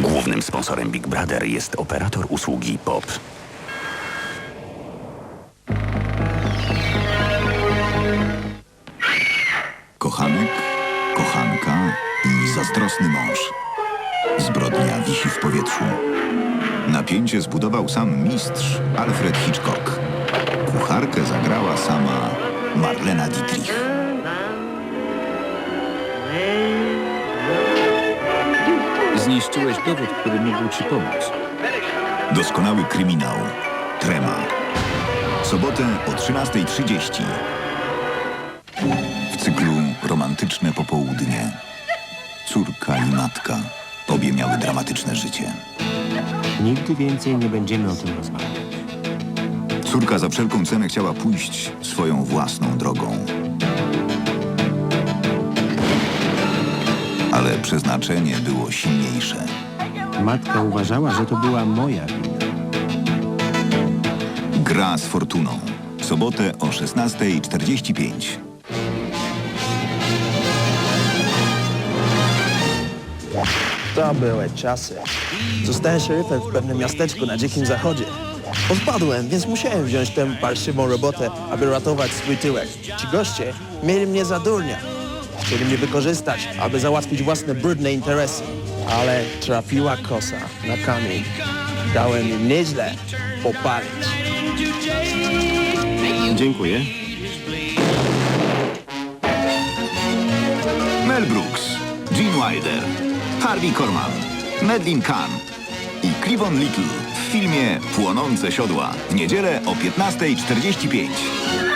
Głównym sponsorem Big Brother jest operator usługi POP. Kochanek, kochanka i zazdrosny mąż. Zbrodnia wisi w powietrzu. Napięcie zbudował sam mistrz Alfred Hitchcock. Kucharkę zagrała sama Marlena Dietrich. Zniszczyłeś dowód, który mógł ci pomóc. Doskonały kryminał. Trema. Sobotę o 13.30. W cyklu Romantyczne popołudnie. Córka i matka. Obie miały dramatyczne życie. Nigdy więcej nie będziemy o tym rozmawiać. Córka za wszelką cenę chciała pójść swoją własną drogą. Ale przeznaczenie było silniejsze. Matka uważała, że to była moja wina. Gra z fortuną. W sobotę o 16.45. To były czasy. Zostałem szeryfem w pewnym miasteczku na dzikim zachodzie. Odpadłem, więc musiałem wziąć tę parszywą robotę, aby ratować swój tyłek. Ci goście mieli mnie za durnia. Chcieli mnie wykorzystać, aby załatwić własne brudne interesy. Ale trafiła kosa na kamień. Dałem im nieźle popalić. Dziękuję. Mel Brooks, Gene Wilder, Harvey Korman, Medlin Kahn i Cleavon Little w filmie Płonące siodła w niedzielę o 15.45.